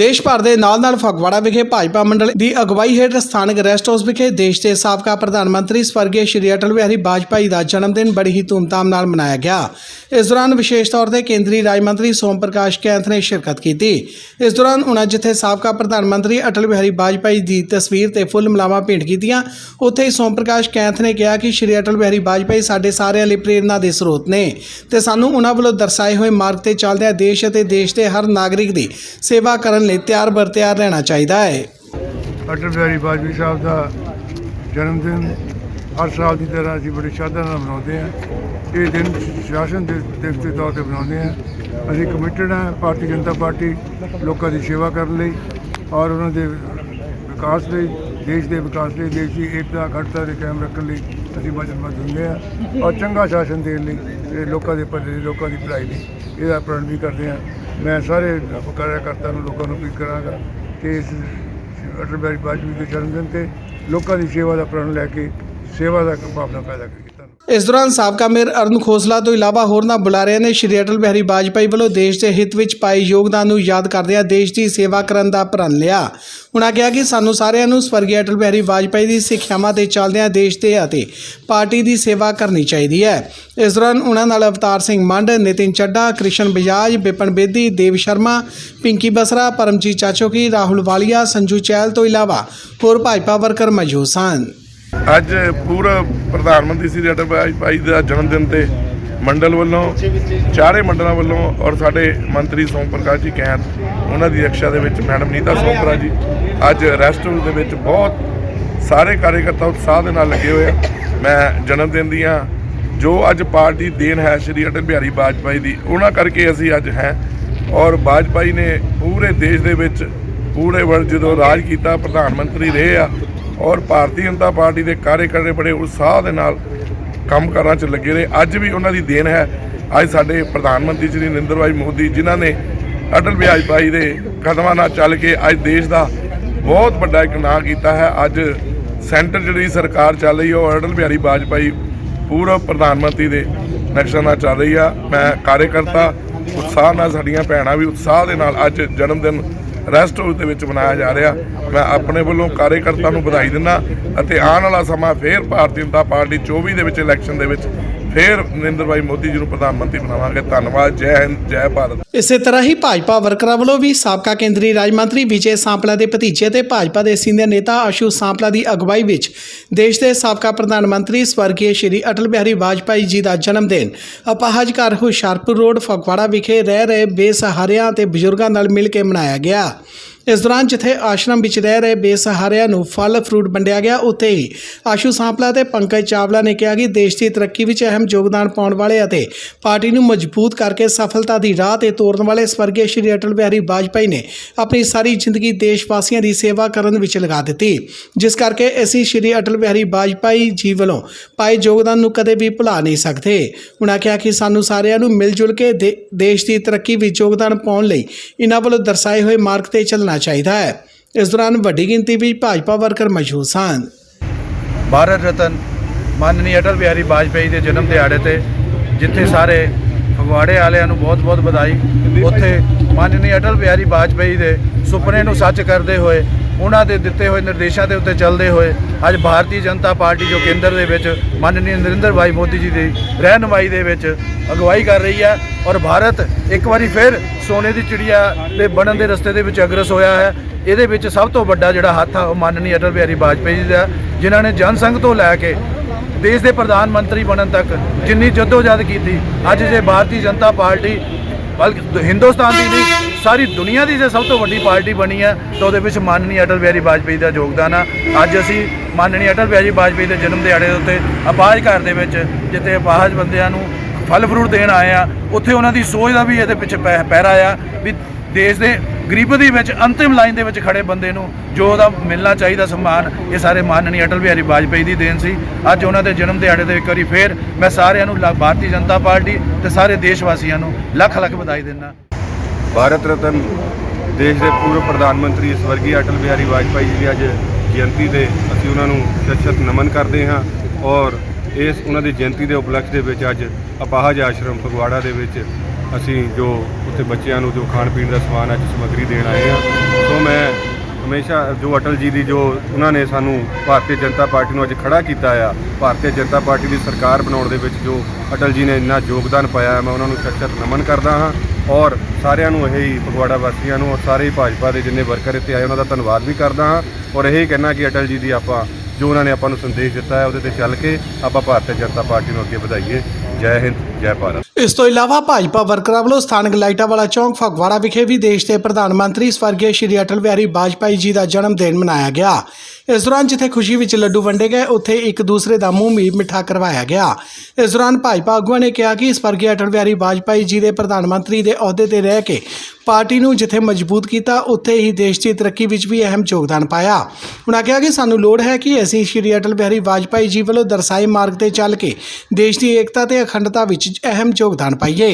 ਦੇਸ਼ ਭਰ ਦੇ ਨਾਲ-ਨਾਲ ਫਗਵਾੜਾ ਵਿਖੇ ਭਾਜਪਾ ਮੰਡਲ ਦੀ ਅਗਵਾਈ ਹੇਠ ਸਥਾਨਕ ਰੈਸਟ ਹਾਊਸ ਵਿਖੇ ਦੇਸ਼ ਦੇ ਸਾਬਕਾ ਪ੍ਰਧਾਨ ਮੰਤਰੀ ਸਵਰਗੀ ਸ਼੍ਰੀ ਅਟਲ ਬਿਹਾਰੀ ਵਾਜਪਾਈ ਦਾ ਜਨਮ ਦਿਨ ਬੜੀ ਹੀ ਧੂਮਧਾਮ ਨਾਲ ਮਨਾਇਆ ਗਿਆ। ਇਸ ਦੌਰਾਨ ਵਿਸ਼ੇਸ਼ ਤੌਰ ਤੇ ਕੇਂਦਰੀ ਰਾਜ ਮੰਤਰੀ ਸੋਮ ਪ੍ਰਕਾਸ਼ ਕੈਂਥ ਨੇ ਸ਼ਿਰਕਤ ਕੀਤੀ। ਇਸ ਦੌਰਾਨ ਉਹਨਾਂ ਜਿੱਥੇ ਸਾਬਕਾ ਪ੍ਰਧਾਨ ਮੰਤਰੀ ਅਟਲ ਬਿਹਾਰੀ ਵਾਜਪਾਈ ਦੀ ਤਸਵੀਰ ਤੇ ਫੁੱਲ ਮਲਾਵਾਂ ਭੇਂਟ ਕੀਤੀਆਂ, ਉੱਥੇ ਹੀ ਸੋਮ ਪ੍ਰਕਾਸ਼ ਕੈਂਥ ਨੇ ਕਿਹਾ ਕਿ ਸ਼੍ਰੀ ਅਟਲ ਬਿਹਾਰੀ ਵਾਜਪਾਈ ਸਾਡੇ ਸਾਰਿਆਂ ਲਈ ਪ੍ਰੇਰਨਾ ਦੇ ਸਰੋਤ ਨੇ ਤੇ ਸਾਨੂੰ ਉਹਨਾਂ ਵੱਲੋਂ ਦਰਸਾਏ ਹੋਏ ਮਾਰਗ ਤੇ ਚੱਲਦਿਆਂ ਦੇਸ਼ ਅਤੇ ਦੇਸ਼ ਦੇ ਹਰ ਨਾਗਰਿਕ ਦੀ ਸੇਵਾ ਕਰਨ ਲਈ ਤਿਆਰ ਬਰ ਤਿਆਰ ਰਹਿਣਾ ਚਾਹੀਦਾ ਹੈ। ਅਟਲ ਬਿਹਾਰੀ ਵਾਜਪੇਈ ਸਾਹਿਬ ਦਾ ਜਨਮ ਦਿਨ ਹਰ ਸਾਲ ਦੀ ਤਰ੍ਹਾਂ ਅਸੀਂ ਬੜੀ ਸ਼ਰਧਾ ਨਾਲ ਮਨਾਉਂਦੇ ਹਾਂ। ਇਹ ਦਿਨ ਸ਼ਾਸਨ ਦੇ ਦਿਵਸ ਦੇ ਤੌਰ ਤੇ ਮਨਾਉਂਦੇ ਹਾਂ। ਅਸੀਂ ਕਮਿਟਡ ਹਾਂ ਭਾਰਤੀ ਜਨਤਾ ਪਾਰਟੀ ਲੋਕਾਂ ਦੀ ਸੇਵਾ ਕਰਨ ਲਈ ਔਰ ਉਹਨਾਂ ਦੇ ਵਿਕਾਸ ਲਈ, ਦੇਸ਼ ਦੇ ਵਿਕਾਸ ਲਈ, ਦੇਸ਼ ਦੀ ਏਕਤਾ, ਅਖੰਡਤਾ ਦੇ ਕਾਇਮ ਰੱਖਣ ਲਈ ਅਸੀਂ ਵਚਨਬੱਧ ਹੁੰਦੇ ਹਾਂ ਔਰ ਚੰਗਾ ਸ਼ਾਸਨ ਦੇਣ ਲਈ ਇਹ ਲੋਕਾਂ ਦੇ ਭਲੇ ਲਈ ਲੋਕਾਂ ਦੀ ਭਲਾਈ ਲਈ ਇਹਦਾ ਪ੍ਰਣ ਵੀ ਕਰਦੇ ਹਾਂ। ਮੈਂ ਸਾਰੇ ਕਾਰਜਕਰਤਾ ਨੂੰ, ਲੋਕਾਂ ਨੂੰ ਅਪੀਲ ਕਰਾਂਗਾ ਕਿ ਇਸ ਅਟਲ ਬਿਹਾਰੀ ਵਾਜਪੇਈ ਦੇ ਜਨਮ ਦਿਨ ਤੇ ਲੋਕਾਂ ਦੀ ਸੇਵਾ ਦਾ ਪ੍ਰਣ ਲੈ ਕੇ ਸੇਵਾ ਦਾ ਭਾਵਨਾ ਪੈਦਾ ਕਰੀਏ। ਇਸ ਦੌਰਾਨ ਸਾਬਕਾ ਮੇਅਰ ਅਰੁਣ ਖੋਸਲਾ ਤੋਂ ਇਲਾਵਾ ਹੋਰਨਾਂ ਬੁਲਾਰਿਆਂ ਨੇ ਸ਼੍ਰੀ ਅਟਲ ਬਿਹਾਰੀ ਵਾਜਪਾਈ ਵੱਲੋਂ ਦੇਸ਼ ਦੇ ਹਿੱਤ ਵਿੱਚ ਪਾਏ ਯੋਗਦਾਨ ਨੂੰ ਯਾਦ ਕਰਦਿਆਂ ਦੇਸ਼ ਦੀ ਸੇਵਾ ਕਰਨ ਦਾ ਪ੍ਰਣ ਲਿਆ। ਉਹਨਾਂ ਕਿਹਾ ਕਿ ਸਾਨੂੰ ਸਾਰਿਆਂ ਨੂੰ ਸਵਰਗੀ ਅਟਲ ਬਿਹਾਰੀ ਵਾਜਪਾਈ ਦੀ ਸਿੱਖਿਆਵਾਂ ਤੇ ਚੱਲਦਿਆਂ ਦੇਸ਼ ਦੇ ਅਤੇ ਪਾਰਟੀ ਦੀ ਸੇਵਾ ਕਰਨੀ ਚਾਹੀਦੀ ਹੈ। ਇਸ ਦੌਰਾਨ ਉਹਨਾਂ ਨਾਲ ਅਵਤਾਰ ਸਿੰਘ ਮੰਡ, ਨਿਤਿਨ ਚੱਡਾ ਕ੍ਰਿਸ਼ਨ ਬਜਾਜ, ਬਿਪਨ ਬੇਦੀ, ਦੇਵ ਸ਼ਰਮਾ, ਪਿੰਕੀ ਬਸਰਾ, ਪਰਮਜੀਤ ਚਾਚੋਕੀ, ਰਾਹੁਲ ਵਾਲੀਆ, ਸੰਜੂ ਚਹਿਲ ਤੋਂ ਇਲਾਵਾ ਹੋਰ ਭਾਜਪਾ ਵਰਕਰ ਮੌਜੂਦ ਸਨ। ਅੱਜ ਪੂਰਾ ਪ੍ਰਧਾਨ ਮੰਤਰੀ ਸ੍ਰੀ ਅਟਲ ਬਿਹਾਰੀ ਭਾਈ ਦਾ ਜਨਮ ਦਿਨ ਤੇ ਮੰਡਲ ਵੱਲੋਂ, ਚਾਰੇ ਮੰਡਲਾਂ ਵੱਲੋਂ ਔਰ ਸਾਡੇ ਮੰਤਰੀ ਸੋਮ ਪ੍ਰਕਾਸ਼ ਜੀ ਕੈਂਤ ਉਹਨਾਂ ਦੀ ਰਕਸ਼ਾ ਦੇ ਵਿੱਚ ਮੈਡਮ ਨੀਤਾ ਸੋਪਰਾ ਜੀ, ਅੱਜ ਰੈਸਟ ਹਾਊਸ ਦੇ ਵਿੱਚ ਬਹੁਤ ਸਾਰੇ ਕਾਰਜਕਰਤਾ ਉਤਸ਼ਾਹ ਦੇ ਨਾਲ ਲੱਗੇ ਹੋਏ ਆ। ਮੈਂ ਜਨਮ ਦਿਨ ਦੀਆਂ ਜੋ ਅੱਜ ਪਾਰਟੀ ਦੇਣ ਹੈ ਸ੍ਰੀ ਅਟਲ ਬਿਹਾਰੀ ਵਾਜਪਾਈ ਦੀ, ਉਹਨਾਂ ਕਰਕੇ ਅਸੀਂ ਅੱਜ ਹੈ। ਔਰ ਵਾਜਪਾਈ ਨੇ ਪੂਰੇ ਦੇਸ਼ ਦੇ ਵਿੱਚ, ਪੂਰੇ ਵਰਲਡ ਜਦੋਂ ਰਾਜ ਕੀਤਾ, ਪ੍ਰਧਾਨ ਮੰਤਰੀ ਰਹੇ ਆ ਔਰ ਭਾਰਤੀ ਜਨਤਾ ਪਾਰਟੀ ਦੇ ਕਾਰਜਕਰਤੇ ਬੜੇ ਉਤਸ਼ਾਹ ਦੇ ਨਾਲ ਕੰਮ ਕਰਨ 'ਚ ਲੱਗੇ ਰਹੇ। ਅੱਜ ਵੀ ਉਹਨਾਂ ਦੀ ਦੇਣ ਹੈ। ਅੱਜ ਸਾਡੇ ਪ੍ਰਧਾਨ ਮੰਤਰੀ ਸ਼੍ਰੀ ਨਰਿੰਦਰ ਭਾਈ ਮੋਦੀ ਜਿਨ੍ਹਾਂ ਨੇ ਅਟਲ ਬਿਹਾਰੀ ਭਾਈ ਦੇ ਕਦਮਾਂ ਨਾਲ ਚੱਲ ਕੇ ਅੱਜ ਦੇਸ਼ ਦਾ ਬਹੁਤ ਵੱਡਾ ਇੱਕ ਨਾਂ ਕੀਤਾ ਹੈ। ਅੱਜ ਸੈਂਟਰ ਜਿਹੜੀ ਸਰਕਾਰ ਚੱਲ ਰਹੀ ਹੈ, ਉਹ ਅਟਲ ਬਿਹਾਰੀ ਵਾਜਪਾਈ ਪੂਰਵ ਪ੍ਰਧਾਨ ਮੰਤਰੀ ਦੇ ਨਕਸ਼ਾ ਨਾਲ ਚੱਲ ਰਹੀ ਆ। ਮੈਂ ਕਾਰਜਕਰਤਾ ਉਤਸ਼ਾਹ ਨਾਲ, ਸਾਡੀਆਂ ਭੈਣਾਂ ਵੀ ਉਤਸ਼ਾਹ ਦੇ ਨਾਲ ਅੱਜ ਜਨਮ ਦਿਨ ਰੈਸਟ ਹਾਊਸ ਦੇ ਵਿੱਚ ਮਨਾਇਆ ਜਾ ਰਿਹਾ। ਮੈਂ ਆਪਣੇ ਵੱਲੋਂ ਕਾਰਜਕਰਤਾ ਨੂੰ ਵਧਾਈ ਦਿੰਦਾ ਅਤੇ ਆਉਣ ਵਾਲਾ ਸਮਾਂ ਫੇਰ ਭਾਰਤੀ ਜਨਤਾ ਪਾਰਟੀ 24 ਦੇ ਵਿੱਚ ਇਲੈਕਸ਼ਨ ਦੇ ਵਿੱਚ ਫਿਰ ਨਰਿੰਦਰ ਭਾਈ ਮੋਦੀ ਜੀ ਨੂੰ ਪ੍ਰਧਾਨ ਮੰਤਰੀ ਬਣਾਵਾਂਗੇ। ਧੰਨਵਾਦ, ਜੈ ਹਿੰਦ, ਜੈ ਭਾਰਤ। ਇਸੇ ਤਰ੍ਹਾਂ ਹੀ ਭਾਜਪਾ ਵਰਕਰਾਂ ਵੱਲੋਂ ਵੀ ਸਾਬਕਾ ਕੇਂਦਰੀ ਰਾਜ ਮੰਤਰੀ ਵਿਜੇ ਸਾਂਪਲਾ ਦੇ ਭਤੀਜੇ ਤੇ ਭਾਜਪਾ ਦੇ ਸੀਨੀਅਰ ਨੇਤਾ ਆਸ਼ੂ ਸਾਂਪਲਾ ਦੀ ਅਗਵਾਈ ਵਿੱਚ ਦੇਸ਼ ਦੇ ਸਾਬਕਾ ਪ੍ਰਧਾਨ ਮੰਤਰੀ ਸਵਰਗੀ ਸ਼੍ਰੀ ਅਟਲ ਬਿਹਾਰੀ ਵਾਜਪਾਈ ਜੀ ਦਾ ਜਨਮ ਦਿਨ। ਅਪਾਹਜ ਘਰ ਹੁਸ਼ਿਆਰਪੁਰ ਰੋਡ, ਫਗਵਾੜਾ ਵਿਖੇ ਰਹਿ ਰਹੇ ਬੇਸਹਾਰਿਆਂ ਤੇ ਬਜ਼ੁਰਗਾਂ ਨਾਲ ਮਿਲ ਕੇ ਮਨਾਇਆ ਗਿਆ। ਇਸ ਦੌਰਾਨ ਜਿੱਥੇ ਆਸ਼ਰਮ ਵਿੱਚ ਰਹਿ ਰਹੇ ਬੇਸਹਾਰਿਆਂ ਨੂੰ ਫਲ, ਫਰੂਟ ਵੰਡਿਆ ਗਿਆ, ਉੱਥੇ ਹੀ ਆਸ਼ੂ ਸਾਂਪਲਾ ਤੇ ਪੰਕਜ ਚਾਵਲਾ ਨੇ ਕਿਹਾ ਕਿ ਦੇਸ਼ ਦੀ ਤਰੱਕੀ ਵਿੱਚ ਅਹਿਮ ਯੋਗਦਾਨ ਪਾਉਣ ਵਾਲੇ ਅਤੇ ਪਾਰਟੀ ਨੂੰ ਮਜ਼ਬੂਤ ਕਰਕੇ ਸਫਲਤਾ ਦੀ ਰਾਹ ਤੇ ਤੋਰਨ ਵਾਲੇ ਸਵਰਗੀ ਸ਼੍ਰੀ ਅਟਲ ਬਿਹਾਰੀ ਵਾਜਪਾਈ ਨੇ ਆਪਣੀ ਸਾਰੀ ਜ਼ਿੰਦਗੀ ਦੇਸ਼ ਵਾਸੀਆਂ ਦੀ ਸੇਵਾ ਕਰਨ ਵਿੱਚ ਲਗਾ ਦਿੱਤੀ। ਜਿਸ ਕਰਕੇ ਅਸੀਂ ਸ਼੍ਰੀ ਅਟਲ ਬਿਹਾਰੀ ਵਾਜਪਾਈ ਜੀ ਵੱਲੋਂ ਪਾਏ ਯੋਗਦਾਨ ਨੂੰ ਕਦੇ ਵੀ ਭੁਲਾ ਨਹੀਂ ਸਕਦੇ। ਉਹਨਾਂ ਕਿਹਾ ਕਿ ਸਾਨੂੰ ਸਾਰਿਆਂ ਨੂੰ ਮਿਲ ਜੁਲ ਕੇ ਦੇ- ਦੇਸ਼ ਦੀ ਤਰੱਕੀ ਵਿੱਚ ਯੋਗਦਾਨ ਪਾਉਣ ਲਈ ਇਹਨਾਂ ਵੱਲੋਂ ਦਰਸਾਏ ਹੋਏ ਮਾਰਗ ਤੇ ਚੱਲਣਾ ਚਾਹੀਦਾ ਹੈ। ਇਸ ਦੌਰਾਨ ਵੱਡੀ ਗਿਣਤੀ ਵਿੱਚ ਭਾਜਪਾ ਵਰਕਰ ਮੌਜੂਦ ਸਨ। ਭਾਰਤ ਰਤਨ ਮਾਨਨੀ ਅਟਲ ਬਿਹਾਰੀ ਵਾਜਪੇਈ ਦੇ ਜਨਮ ਦਿਹਾੜੇ ਤੇ ਜਿੱਥੇ ਸਾਰੇ ਫਗਵਾੜੇ ਵਾਲਿਆਂ ਨੂੰ ਬਹੁਤ-ਬਹੁਤ ਵਧਾਈ, ਉੱਥੇ ਮਾਨਨੀ ਅਟਲ ਬਿਹਾਰੀ ਵਾਜਪੇਈ ਦੇ ਸੁਪਨੇ ਨੂੰ ਸੱਚ ਕਰਦੇ ਹੋਏ ਉਹਨਾਂ ਦੇ ਦਿੱਤੇ ਹੋਏ ਨਿਰਦੇਸ਼ਾਂ ਦੇ ਉੱਤੇ ਚੱਲਦੇ ਹੋਏ ਅੱਜ ਭਾਰਤੀ ਜਨਤਾ ਪਾਰਟੀ ਜੋ ਕੇਂਦਰ ਦੇ ਵਿੱਚ ਮਾਨਨੀ ਨਰਿੰਦਰ ਭਾਈ ਮੋਦੀ ਜੀ ਦੀ ਰਹਿਨੁਮਾਈ ਦੇ ਵਿੱਚ ਅਗਵਾਈ ਕਰ ਰਹੀ ਹੈ ਔਰ ਭਾਰਤ ਇੱਕ ਵਾਰੀ ਫਿਰ ਸੋਨੇ ਦੀ ਚਿੜੀਆ ਦੇ ਬਣਨ ਦੇ ਰਸਤੇ ਦੇ ਵਿੱਚ ਅਗਰਸ ਹੋਇਆ ਹੈ। ਇਹਦੇ ਵਿੱਚ ਸਭ ਤੋਂ ਵੱਡਾ ਜਿਹੜਾ ਹੱਥ ਆ ਉਹ ਮਾਨਨੀ ਅਟਲ ਬਿਹਾਰੀ ਵਾਜਪੇਈ ਜੀ ਦਾ ਜਿਨ੍ਹਾਂ ਨੇ ਜਨਸੰਘ ਤੋਂ ਲੈ ਕੇ ਦੇਸ਼ ਦੇ ਪ੍ਰਧਾਨ ਮੰਤਰੀ ਬਣਨ ਤੱਕ ਜਿੰਨੀ ਜਦੋਜਹਿਦ ਕੀਤੀ, ਅੱਜ ਜੇ ਭਾਰਤੀ ਜਨਤਾ ਪਾਰਟੀ ਬਲਕਿ ਹਿੰਦੁਸਤਾਨ ਦੀ ਨਹੀਂ ਸਾਰੀ ਦੁਨੀਆ ਦੀ ਜੇ ਸਭ ਤੋਂ ਵੱਡੀ ਪਾਰਟੀ ਬਣੀ ਹੈ, ਤਾਂ ਉਹਦੇ ਵਿੱਚ ਮਾਨਨੀ ਅਟਲ ਬਿਹਾਰੀ ਵਾਜਪੇਈ ਦਾ ਯੋਗਦਾਨ ਆ। ਅੱਜ ਅਸੀਂ ਮਾਨਨੀ ਅਟਲ ਬਿਹਾਰੀ ਵਾਜਪੇਈ ਦੇ ਜਨਮ ਦਿਹਾੜੇ ਦੇ ਉੱਤੇ ਅਪਾਹਜ ਘਰ ਦੇ ਵਿੱਚ ਜਿੱਥੇ ਅਪਾਹਜ ਬੰਦਿਆਂ ਨੂੰ ਫਲ ਫਰੂਟ ਦੇਣ ਆਏ ਆ, ਉੱਥੇ ਉਹਨਾਂ ਦੀ ਸੋਚ ਦਾ ਵੀ ਇਹਦੇ ਪਿੱਛੇ ਪੈ- ਪਹਿਰਾ ਆ ਵੀ ਦੇਸ਼ ਦੇ ਗਰੀਬੀ ਵਿੱਚ ਅੰਤਿਮ ਲਾਈਨ ਦੇ ਵਿੱਚ ਖੜੇ ਬੰਦੇ ਨੂੰ ਜੋ ਉਹਦਾ ਮਿਲਣਾ ਚਾਹੀਦਾ ਸਨਮਾਨ, ਇਹ ਸਾਰੇ ਮਾਨਣੀ ਅਟਲ ਬਿਹਾਰੀ ਵਾਜਪੇਈ ਦੀ ਦੇਣ ਸੀ। ਅੱਜ ਉਹਨਾਂ ਦੇ ਜਨਮ ਦਿਹਾੜੇ ਤੇ ਇੱਕ ਵਾਰੀ ਫੇਰ ਮੈਂ ਸਾਰਿਆਂ ਨੂੰ ਲ- ਭਾਰਤੀ ਜਨਤਾ ਪਾਰਟੀ ਤੇ ਸਾਰੇ ਦੇਸ਼ ਵਾਸੀਆਂ ਨੂੰ ਲੱਖ ਲੱਖ ਵਧਾਈ ਦਿੰਦਾ। ਭਾਰਤ ਰਤਨ ਦੇਸ਼ ਦੇ ਪੂਰਵ ਪ੍ਰਧਾਨ ਮੰਤਰੀ ਸਵਰਗੀ ਅਟਲ ਬਿਹਾਰੀ ਵਾਜਪਾਈ ਜੀ ਦੀ ਅੱਜ ਜਯੰਤੀ ਤੇ ਅਸੀਂ ਉਹਨਾਂ ਨੂੰ ਸ਼ਤ ਨਮਨ ਕਰਦੇ ਹਾਂ ਔਰ ਇਸ ਉਹਨਾਂ ਦੀ ਜਯੰਤੀ ਦੇ ਉਪਲਕਸ਼ ਦੇ ਵਿੱਚ ਅੱਜ ਅਪਾਹਜ ਆਸ਼ਰਮ ਫਗਵਾੜਾ ਦੇ ਵਿੱਚ ਅਸੀਂ ਜੋ ਉੱਥੇ ਬੱਚਿਆਂ ਨੂੰ ਜੋ ਖਾਣ ਪੀਣ ਦਾ ਸਮਾਨ ਅੱਜ ਸਮੱਗਰੀ ਦੇਣ ਆਏ ਹਾਂ। ਸੋ ਮੈਂ ਹਮੇਸ਼ਾ ਜੋ ਅਟਲ ਜੀ ਦੀ ਜੋ ਉਹਨਾਂ ਨੇ ਸਾਨੂੰ ਭਾਰਤੀ ਜਨਤਾ ਪਾਰਟੀ ਨੂੰ ਅੱਜ ਖੜਾ ਕੀਤਾ ਆ, ਭਾਰਤੀ ਜਨਤਾ ਪਾਰਟੀ ਦੀ ਸਰਕਾਰ ਬਣਾਉਣ ਦੇ ਵਿੱਚ ਜੋ ਅਟਲ ਜੀ ਨੇ ਇੰਨਾ ਯੋਗਦਾਨ ਪਾਇਆ ਮੈਂ ਉਹਨਾਂ ਨੂੰ ਸਖਤ ਨਮਨ ਕਰਦਾ ਹਾਂ। ਔਰ ਸਾਰਿਆਂ ਨੂੰ ਇਹੀ ਫਗਵਾੜਾ ਵਾਸੀਆਂ ਨੂੰ ਔਰ ਸਾਰੇ ਹੀ ਭਾਜਪਾ ਦੇ ਜਿੰਨੇ ਵਰਕਰ ਇੱਥੇ ਆਏ, ਉਹਨਾਂ ਦਾ ਧੰਨਵਾਦ ਵੀ ਕਰਦਾ ਹਾਂ ਔਰ ਇਹੀ ਹੀ ਕਹਿਣਾ ਕਿ ਅਟਲ ਜੀ ਦੀ ਆਪਾਂ, ਜੋ ਉਹਨਾਂ ਨੇ ਆਪਾਂ ਨੂੰ ਸੰਦੇਸ਼ ਦਿੱਤਾ ਹੈ, ਉਹਦੇ ਤੇ ਚੱਲ ਕੇ ਆਪਾਂ ਭਾਰਤੀ ਜਨਤਾ ਪਾਰਟੀ ਨੂੰ ਅੱਗੇ ਵਧਾਈਏ। ਜੈ ਹਿੰਦ, ਜੈ ਭਾਰਤ। ਇਸ ਤੋਂ ਇਲਾਵਾ ਭਾਜਪਾ ਵਰਕਰਾਂ ਵੱਲੋਂ ਸਥਾਨਕ ਲਾਈਟਾਂ ਵਾਲਾ ਚੌਂਕ ਫਗਵਾੜਾ ਵਿਖੇ ਵੀ ਦੇਸ਼ ਦੇ ਪ੍ਰਧਾਨ ਮੰਤਰੀ ਸਵਰਗੀ ਸ਼੍ਰੀ ਅਟਲ ਬਿਹਾਰੀ ਵਾਜਪਾਈ ਜੀ ਦਾ ਜਨਮ ਦਿਨ ਮਨਾਇਆ ਗਿਆ। ਇਸ ਦੌਰਾਨ ਜਿੱਥੇ ਖੁਸ਼ੀ ਵਿੱਚ ਲੱਡੂ ਵੰਡੇ ਗਏ, ਉੱਥੇ ਇੱਕ ਦੂਸਰੇ ਦਾ ਮੂੰਹ ਵੀ ਮਿੱਠਾ ਕਰਵਾਇਆ ਗਿਆ। ਇਸ ਦੌਰਾਨ ਭਾਜਪਾ ਆਗੂਆਂ ਨੇ ਕਿਹਾ ਕਿ ਸਵਰਗੀ ਅਟਲ ਬਿਹਾਰੀ ਵਾਜਪਾਈ ਜੀ ਦੇ ਪ੍ਰਧਾਨ ਮੰਤਰੀ ਦੇ ਅਹੁਦੇ ਤੇ ਰਹਿ ਕੇ ਪਾਰਟੀ ਨੂੰ ਜਿੱਥੇ ਮਜ਼ਬੂਤ ਕੀਤਾ, ਉੱਥੇ ਹੀ ਦੇਸ਼ ਦੀ ਤਰੱਕੀ ਵਿੱਚ ਵੀ ਅਹਿਮ ਯੋਗਦਾਨ ਪਾਇਆ। ਉਹਨਾਂ ਕਿਹਾ ਕਿ ਸਾਨੂੰ ਲੋੜ ਹੈ ਕਿ ਅਸੀਂ ਸ਼੍ਰੀ ਅਟਲ ਬਿਹਾਰੀ ਵਾਜਪਾਈ ਜੀ ਵੱਲੋਂ ਦਰਸਾਏ ਮਾਰਗ ਤੇ ਚੱਲ ਕੇ ਦੇਸ਼ ਦੀ ਏਕਤਾ ਤੇ ਅਖੰਡਤਾ ਵਿੱਚ ਅਹਿਮ ਯੋਗਦਾਨ ਪਾਈਏ।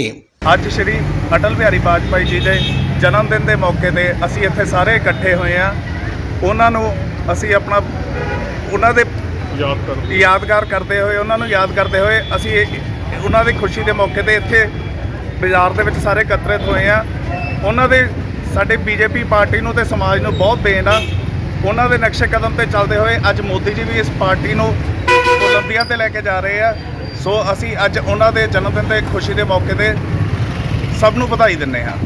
ਅੱਜ ਸ਼੍ਰੀ ਅਟਲ ਬਿਹਾਰੀ ਵਾਜਪਾਈ ਜੀ ਦੇ ਜਨਮ ਦਿਨ ਦੇ ਮੌਕੇ ਤੇ ਅਸੀਂ ਇੱਥੇ ਸਾਰੇ ਇਕੱਠੇ ਹੋਏ ਆ ਉਹਨਾਂ ਨੂੰ ਅਸੀਂ ਆਪਣਾ ਉਹਨਾਂ ਦੇ ਯਾਦਗਾਰ ਕਰਦੇ ਹੋਏ ਉਹਨਾਂ ਨੂੰ ਯਾਦ ਕਰਦੇ ਹੋਏ ਅਸੀਂ ਇਹ- ਉਹਨਾਂ ਦੀ ਖੁਸ਼ੀ ਦੇ ਮੌਕੇ ਤੇ ਇੱਥੇ ਬਾਜ਼ਾਰ ਦੇ ਵਿੱਚ ਸਾਰੇ ਇਕੱਤਰਿਤ ਹੋਏ ਆ ਉਹਨਾਂ ਦੇ ਸਾਡੇ ਬੀਜੇਪੀ ਪਾਰਟੀ ਨੂੰ ਤੇ ਸਮਾਜ ਨੂੰ ਬਹੁਤ ਦੇਣ ਆ। ਉਹਨਾਂ ਦੇ ਨਕਸ਼ੇ ਕਦਮ ਤੇ ਚੱਲਦੇ ਹੋਏ ਅੱਜ ਮੋਦੀ ਜੀ ਵੀ ਇਸ ਪਾਰਟੀ ਨੂੰ ਬੁਲੰਦੀਆਂ ਤੇ ਲੈ ਕੇ ਜਾ ਰਹੇ ਆ। ਸੋ ਅਸੀਂ ਅੱਜ ਉਹਨਾਂ ਦੇ ਜਨਮ ਦਿਨ ਤੇ ਖੁਸ਼ੀ ਦੇ ਮੌਕੇ ਤੇ ਸਭ ਨੂੰ ਵਧਾਈ ਦਿੰਦੇ ਹਾਂ।